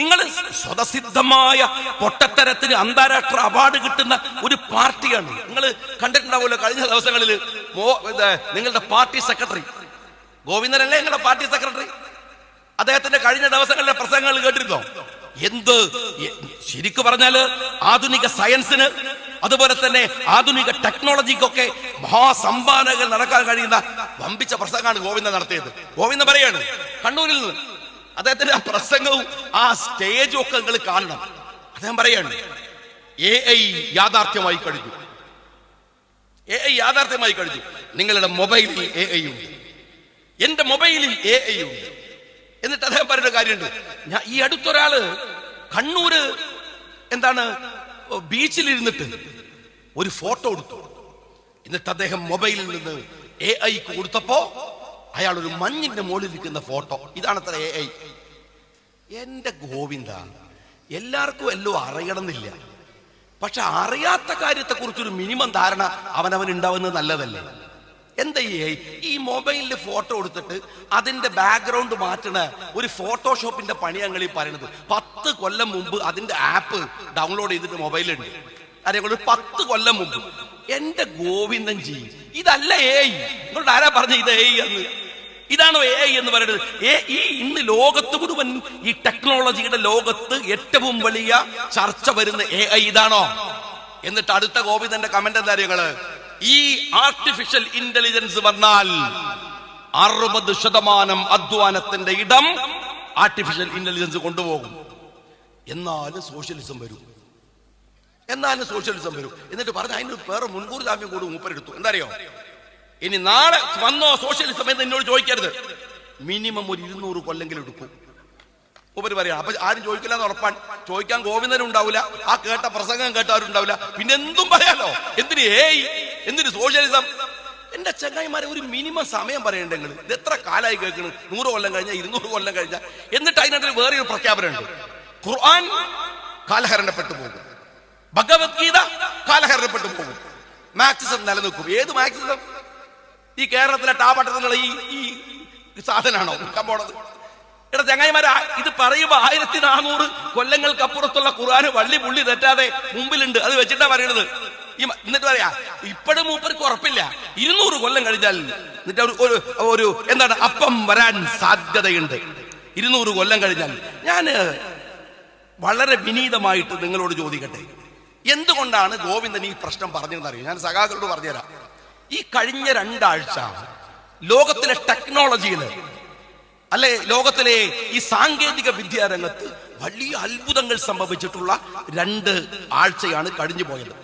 നിങ്ങൾ സ്വതസിദ്ധമായ പൊട്ടത്തരത്തിന് അന്താരാഷ്ട്ര അവാർഡ് കിട്ടുന്ന ഒരു പാർട്ടിയാണ്. നിങ്ങൾ കണ്ടിട്ടുണ്ടാവുമല്ലോ കഴിഞ്ഞ ദിവസങ്ങളിൽ നിങ്ങളുടെ പാർട്ടി സെക്രട്ടറി. ഗോവിന്ദനല്ലേ നിങ്ങളുടെ പാർട്ടി സെക്രട്ടറി? അദ്ദേഹത്തിന്റെ കഴിഞ്ഞ ദിവസങ്ങളിലെ പ്രസംഗങ്ങൾ കേട്ടിരുന്നോ? എന്ത്? ശരിക്കു പറഞ്ഞാൽ ആധുനിക സയൻസിന് അതുപോലെ തന്നെ ആധുനിക ടെക്നോളജിക്കൊക്കെ മഹാസംഭാവനകൾ നടക്കാൻ കഴിയുന്ന വമ്പിച്ച പ്രസംഗമാണ് ഗോവിന്ദൻ നടത്തിയത്. ഗോവിന്ദൻ പറയാണ് കണ്ണൂരിൽ നിന്ന് അദ്ദേഹത്തിന്റെ ആ പ്രസംഗവും ആ സ്റ്റേജും ഒക്കെ നിങ്ങൾ കാണണം. അദ്ദേഹം പറയാണ് എ ഐ യാഥാർത്ഥ്യമായി കഴിഞ്ഞു. എ ഐ യാഥാർത്ഥ്യമായി കഴിഞ്ഞു. നിങ്ങളുടെ മൊബൈലിൽ എ ഐ ഉണ്ട്. എന്റെ മൊബൈലിൽ എ ഐ ഉണ്ട്. എന്നിട്ട് അദ്ദേഹം പറയുന്ന കാര്യമുണ്ട്. ഞാൻ ഈ അടുത്തൊരാൾ കണ്ണൂര് എന്താണ് ബീച്ചിലിരുന്നിട്ട് ഒരു ഫോട്ടോ എടുത്തു. എന്നിട്ട് അദ്ദേഹം മൊബൈലിൽ നിന്ന് എ ഐക്ക് കൊടുത്തപ്പോ അയാൾ ഒരു മഞ്ഞിന്റെ മുകളിൽ നിൽക്കുന്ന ഫോട്ടോ. ഇതാണ് അത്ര എ ഐ എന്റെ ഗോവിന്ദ എല്ലാവർക്കും എല്ലാം അറിയണമെന്നില്ല. പക്ഷെ അറിയാത്ത കാര്യത്തെ കുറിച്ചൊരു മിനിമം ധാരണ അവനവൻ ഉണ്ടാവുന്നത് നല്ലതല്ലേ? എന്താ ഈ മൊബൈലിൽ ഫോട്ടോ എടുത്തിട്ട് അതിന്റെ ബാക്ക്ഗ്രൗണ്ട് മാറ്റണ ഒരു ഫോട്ടോഷോപ്പിന്റെ പണി ഞങ്ങൾ ഈ പറയുന്നത് പത്ത് കൊല്ലം മുമ്പ് അതിന്റെ ആപ്പ് ഡൗൺലോഡ് ചെയ്തിട്ട് മൊബൈലുണ്ട് അതേപോലെ പത്ത് കൊല്ലം മുമ്പ്. എന്റെ ഗോവിന്ദൻ ജി ഇതല്ല ഏയ് നിങ്ങളോട് ആരാ പറഞ്ഞ ഇത് ഏയ് എന്ന്? ഇതാണോ എ ഐ എന്ന് പറയുന്നത്. ഈ ഇന്ന് ലോകത്ത് മുഴുവൻ ഈ ടെക്നോളജിയുടെ ലോകത്ത് ഏറ്റവും വലിയ ചർച്ച വരുന്ന എ ഐ ഇതാണോ? എന്നിട്ട് അടുത്ത ഗോവിന്ദന്റെ കമന്റ് എന്താ അറിയങ്ങൾ ഈ ആർട്ടിഫിഷ്യൽ ഇന്റലിജൻസ് വന്നാൽ അറുപത് ശതമാനം അധ്വാനത്തിന്റെ ഇടം ആർട്ടിഫിഷ്യൽ ഇന്റലിജൻസ് കൊണ്ടുപോകും. എന്നാലും സോഷ്യലിസം വരും. എന്നാലും സോഷ്യലിസം വരും. എന്നിട്ട് പറഞ്ഞ അതിന് വേറെ മുൻകൂർ ജാമ്യം കൂടി മൂപ്പരെടുത്തു. എന്താ അറിയോ? ഇനി നാളെ വന്നോ സോഷ്യലിസം എന്ന് എന്നോട് ചോദിക്കരുത്. മിനിമം ഒരു ഇരുന്നൂറ് കൊല്ലെങ്കിലും എടുക്കും. ഉപരി പറയാം. അപ്പൊ ആരും ചോദിക്കില്ല എന്ന് ഉറപ്പാണ്. ചോദിക്കാൻ ഗോവിന്ദനും ഉണ്ടാവില്ല ആ കേട്ട പ്രസംഗം കേട്ടവരുണ്ടാവില്ല പിന്നെ എന്തും പറയാലോ? എന്തിന് ഏയ്? എന്തിന് സോഷ്യലിസം എന്റെ ചങ്ങായിമാരെ ഒരു മിനിമം സമയം പറയണ്ടേ നിങ്ങൾ ഇത് എത്ര കാലമായി കേൾക്കുന്നു നൂറ് കൊല്ലം കഴിഞ്ഞാൽ ഇരുന്നൂറ് കൊല്ലം കഴിഞ്ഞാൽ എന്നിട്ട് അതിനകത്ത് വേറെ ഒരു പ്രഖ്യാപനമുണ്ട് ഖുർആൻ കാലഹരണപ്പെട്ടു പോകും. ഭഗവത്ഗീത കാലഹരണപ്പെട്ടു പോകും. മാക്സിസം നിലനിൽക്കും. ഏത് മാക്സിസം ഈ കേരളത്തിലെ ടാപട്ടത്തിലുള്ള ഈ ഈ സാധനമാണോ പോണത്. എടാ ചങ്ങായിമാരാ ഇത് പറയുമ്പോ ആയിരത്തി നാനൂറ് കൊല്ലങ്ങൾക്കപ്പുറത്തുള്ള ഖുർആൻ വള്ളി പുള്ളി തെറ്റാതെ മുമ്പിലുണ്ട്. അത് വെച്ചിട്ടാ പറയണത്. ഈ എന്നിട്ട് പറയാ ഇപ്പോഴും മൂപ്പർക്ക് ഉറപ്പില്ല. ഇരുന്നൂറ് കൊല്ലം കഴിഞ്ഞാൽ എന്നിട്ട് ഒരു- ഒരു ഒരു എന്താണ് അപ്പം വരാൻ സാധ്യതയുണ്ട്. ഇരുന്നൂറ് കൊല്ലം കഴിഞ്ഞാൽ. ഞാൻ വളരെ വിനീതമായിട്ട് നിങ്ങളോട് ചോദിക്കട്ടെ. എന്തുകൊണ്ടാണ് ഗോവിന്ദൻ ഈ പ്രശ്നം പറഞ്ഞതെന്ന് അറിയാം ഞാൻ സഖാക്കളോട് പറഞ്ഞുതരാം. ഈ കഴിഞ്ഞ രണ്ടാഴ്ച ലോകത്തിലെ ടെക്നോളജിയിൽ അല്ലെ ലോകത്തിലെ ഈ സാങ്കേതിക വിദ്യാരംഗത്ത് വലിയ അത്ഭുതങ്ങൾ സംഭവിച്ചിട്ടുള്ള രണ്ട് ആഴ്ചയാണ് കഴിഞ്ഞു പോയത്